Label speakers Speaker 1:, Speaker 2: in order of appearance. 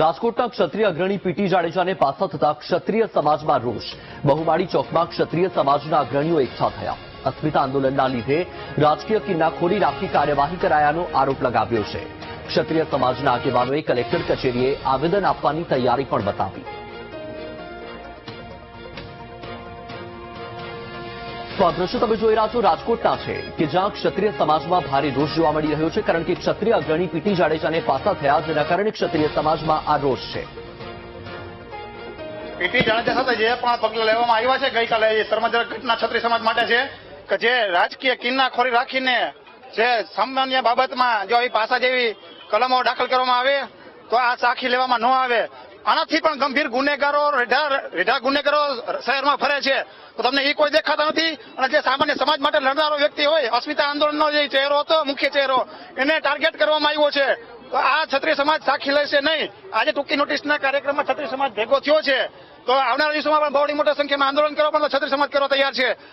Speaker 1: રાજકોટના ક્ષત્રિય અગ્રણી પીટી જાડેજાને પાછા થતા ક્ષત્રિય સમાજમાં રોષ. બહુમાળી ચોકમાં ક્ષત્રિય સમાજના અગ્રણીઓ એકઠા થયા. અસ્મિતા આંદોલનના લીધે રાજકીય કિન્નાખોરી રાખી કાર્યવાહી કરાયાનો આરોપ લગાવ્યો છે. ક્ષત્રિય સમાજના આગેવાનોએ કલેક્ટર કચેરીએ આવેદન આપવાની તૈયારી પણ બતાવી. તો જોઈ રહ્યા છો રાજકોટના છે કે જ્યાં ક્ષત્રિય સમાજમાં ભારે રોષ જોવા મળી રહ્યો છે કારણ કે ક્ષત્રિય અગ્રણી પીટી જાડેજાને પાસા થયા જેના કારણે ક્ષત્રિય સમાજમાં આ રોષ છે.
Speaker 2: પીટી જાડેજા સાથે જે પણ પગલાં લેવામાં આવ્યા છે, ગઈકાલે એ શર્માજનક ઘટના ક્ષત્રિય સમાજ માટે છે કે જે રાજકીય કિન્નાખોરી રાખીને જે સામાન્ય બાબતમાં જો એ પાસા જેવી કલમો દાખલ કરવામાં આવે તો આ સાખી લેવામાં ન આવે. આનાથી પણ ગંભીર ગુનેગારો રેઢા ગુનેગારો શહેરમાં ફરે છે. તો તમને એ કોઈ દેખાતા નથી. અને જે સામાન્ય સમાજ માટે લડનારો વ્યક્તિ હોય, અસ્મિતા આંદોલનનો જે ચહેરો હતો, મુખ્ય ચહેરો, એને ટાર્ગેટ કરવામાં આવ્યો છે. તો આ છત્રી સમાજ સાખી લેશે નહીં. આજે ટૂંકી નોટિસના કાર્યક્રમમાં છત્રી સમાજ ભેગો થયો છે. તો આવનારા દિવસોમાં પણ બહોળી મોટા સંખ્યામાં આંદોલન કરવા પણ છત્રી સમાજ કરવા તૈયાર છે.